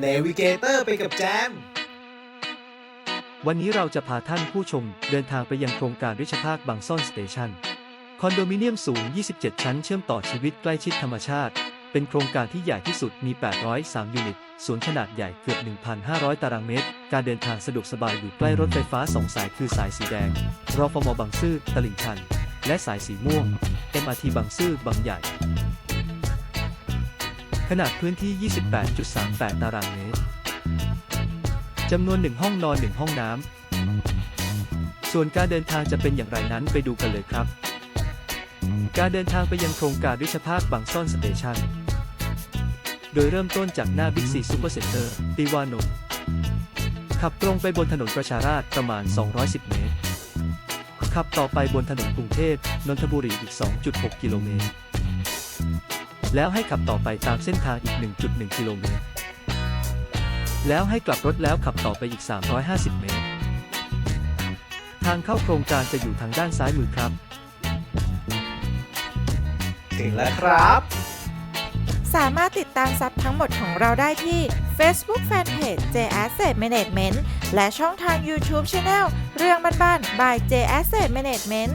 เนวิเกเตอร์ไปกับแจม วันนี้เราจะพาท่านผู้ชมเดินทางไปยังโครงการริชภาคบางซ่อนสเตชันคอนโดมิเนียมสูง 27 ชั้นเชื่อมต่อชีวิตใกล้ชิดธรรมชาติ เป็นโครงการที่ใหญ่ที่สุดมี 803 ยูนิต สวนขนาดใหญ่เกือบ 1,500 ตารางเมตร การเดินทางสะดวกสบายอยู่ใกล้รถไฟฟ้าสองสายคือสายสีแดง รอฟมบางซื่อ ตลิ่งชัน และสายสีม่วง MRT บางซื่อบางใหญ่ ขนาดพื้นที่ 28.38 ตารางเมตร จำนวน 1 ห้องนอน 1 ห้องน้ำ ส่วนการเดินทางจะเป็นอย่างไรนั้นไปดูกันเลยครับ การเดินทางไปยังโครงการริชภาคบางซ่อนสเตชันโดยเริ่มต้นจากหน้าบิ๊กซีซูเปอร์เซ็นเตอร์ติวานนขับตรงไปบนถนนประชาราษฎร์ประมาณ 210 เมตร ขับต่อไปบนถนนกรุงเทพนนทบุรีอีก 2.6 กิโลเมตร แล้วให้ขับต่อไปตามเส้นทางอีก 1.1 กิโลเมตร แล้วให้กลับรถแล้วขับต่อไปอีก 350 เมตร ทางเข้าโครงการจะอยู่ทางด้านซ้ายมือครับ ถึงแล้วครับ สามารถติดตามซับทั้งหมดของเราได้ที่ Facebook Fanpage J Asset Management และช่องทาง YouTube Channel เรื่องบ้านๆ by J Asset Management